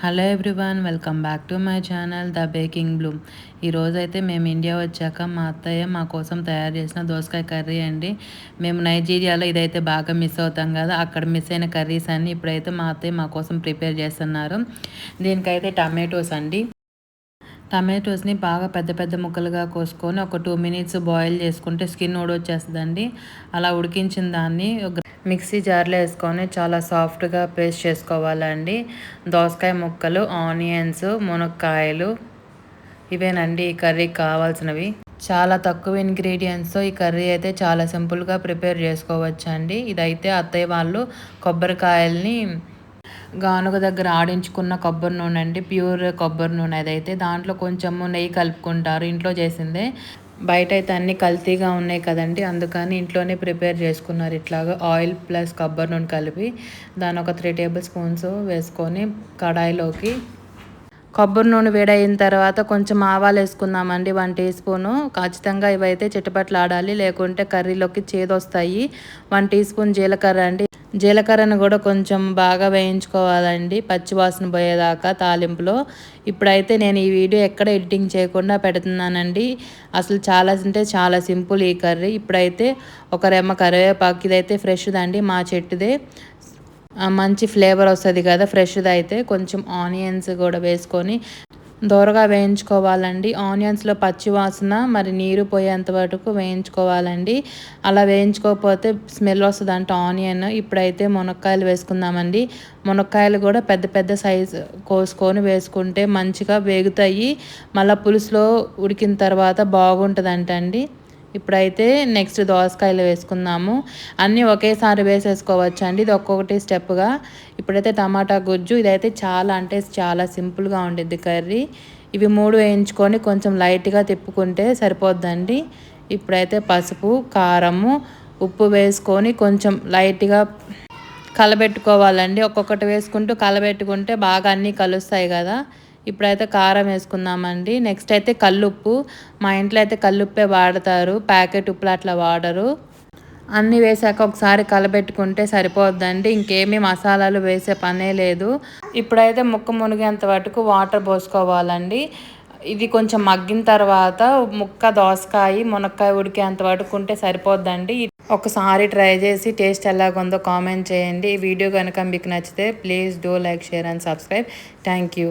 Hello everyone welcome back to my channel the baking bloom ఈరోజైతే మేము India వచ్చాక మా అత్తయ్య మా కోసం తయారు చేసిన దోసకాయ కర్రీ అండి. మేము నైజీరియాలో ఇదైతే బాగా మిస్ అవుతాం కదా అక్కడ మిస్ అయిన కర్రీస్ అన్ని ఇప్పుడైతే మా అత్తయ్య మా కోసం ప్రిపేర్ చేస్తున్నారు. దీనికైతే టమాటోస్ అండి. టమాటోస్ని బాగా పెద్ద పెద్ద ముక్కలుగా కోసుకొని ఒక టూ మినిట్స్ బాయిల్ చేసుకుంటే స్కిన్ ఊడొచ్చేస్తుందండి. అలా ఉడికించిన దాన్ని మిక్సీ జార్లో వేసుకొని చాలా సాఫ్ట్గా పేస్ట్ చేసుకోవాలండి. దోసకాయ ముక్కలు ఆనియన్స్ మునక్కాయలు ఇవేనండి ఈ కర్రీకి కావాల్సినవి. చాలా తక్కువ ఇంగ్రీడియంట్స్తో ఈ కర్రీ అయితే చాలా సింపుల్గా ప్రిపేర్ చేసుకోవచ్చు అండి ఇదైతే అత్తయ్య వాళ్ళు కొబ్బరికాయల్ని గానుగ దగ్గర ఆడించుకున్న కొబ్బరి నూనె అండి. ప్యూర్ కొబ్బరి నూనె అదైతే. దాంట్లో కొంచెము నెయ్యి కలుపుకుంటారు. ఇంట్లో చేసిందే. బయట అయితే అన్ని కల్తీగా ఉన్నాయి కదండి. అందుకని ఇంట్లోనే ప్రిపేర్ చేసుకున్నారు ఇట్లాగా. ఆయిల్ ప్లస్ కొబ్బరి నూనె కలిపి దాని ఒక త్రీ టేబుల్ స్పూన్స్ వేసుకొని కడాయిలోకి కొబ్బరి నూనె వేడైన తర్వాత కొంచెం ఆవాలు వేసుకుందామండి. One teaspoon. ఖచ్చితంగా ఇవైతే చిట్టుపట్లు ఆడాలి. లేకుంటే కర్రీలోకి చేదొస్తాయి. వన్ టీ స్పూన్ జీలకర్ర అండి. జీలకర్రను కూడా కొంచెం బాగా వేయించుకోవాలండి పచ్చివాసన పోయేదాకా తాలింపులో. ఇప్పుడైతే నేను ఈ వీడియో ఎక్కడ ఎడిటింగ్ చేయకుండా పెడుతున్నానండి. అసలు చాలా అంటే చాలా సింపుల్ ఈ కర్రీ. ఇప్పుడైతే ఒక రెమ్మ కరివేపాకు ఇదైతే ఫ్రెష్ది అండి మా చెట్టుదే. మంచి ఫ్లేవర్ వస్తుంది కదా ఫ్రెష్ది అయితే కొంచెం ఆనియన్స్ కూడా వేసుకొని దోరగా వేయించుకోవాలండి. ఆనియన్స్లో పచ్చి వాసన మరి నీరు పోయేంత వరకు వేయించుకోవాలండి. అలా వేయించుకోకపోతే స్మెల్ వస్తుంది అంట ఆనియన్. ఇప్పుడైతే మునక్కాయలు వేసుకుందామండి. మునక్కాయలు కూడా పెద్ద పెద్ద సైజు కోసుకొని వేసుకుంటే మంచిగా వేగుతాయి. మళ్ళీ పులుసులో ఉడికిన తర్వాత బాగుంటుందంట అండి ఇప్పుడైతే నెక్స్ట్ దోసకాయలు వేసుకుందాము. అన్నీ ఒకేసారి వేసేసుకోవచ్చు అండి ఇది ఒక్కొక్కటి స్టెప్గా. ఇప్పుడైతే టమాటా గుజ్జు ఇదైతే చాలా అంటే చాలా సింపుల్గా ఉండిద్ది కర్రీ. ఇవి మూడు వేయించుకొని కొంచెం లైట్గా తిప్పుకుంటే సరిపోద్దండి. ఇప్పుడైతే పసుపు కారము ఉప్పు వేసుకొని కొంచెం లైట్గా కలబెట్టుకోవాలండి. ఒక్కొక్కటి వేసుకుంటూ కలబెట్టుకుంటే బాగా అన్నీ కలుస్తాయి కదా. ఇప్పుడైతే కారం వేసుకుందామండి. నెక్స్ట్ అయితే కల్లుప్పు. మా ఇంట్లో అయితే కల్లుప్పే వాడతారు. ప్యాకెట్ ఉప్పులు అట్లా వాడరు. అన్నీ వేసాక ఒకసారి కలబెట్టుకుంటే సరిపోద్దండి. ఇంకేమీ మసాలాలు వేసే పనే లేదు. ఇప్పుడైతే ముక్క మునిగేంత వరకు వాటర్ పోసుకోవాలండి. ఇది కొంచెం మగ్గిన తర్వాత ముక్క దోసకాయ మునక్కాయ ఉడికేంత వరకు ఉంటే సరిపోద్దండి. ఒకసారి ట్రై చేసి టేస్ట్ ఎలాగుందో కామెంట్ చేయండి. ఈ వీడియో కనుక మీకు నచ్చితే please do like share and subscribe. Thank you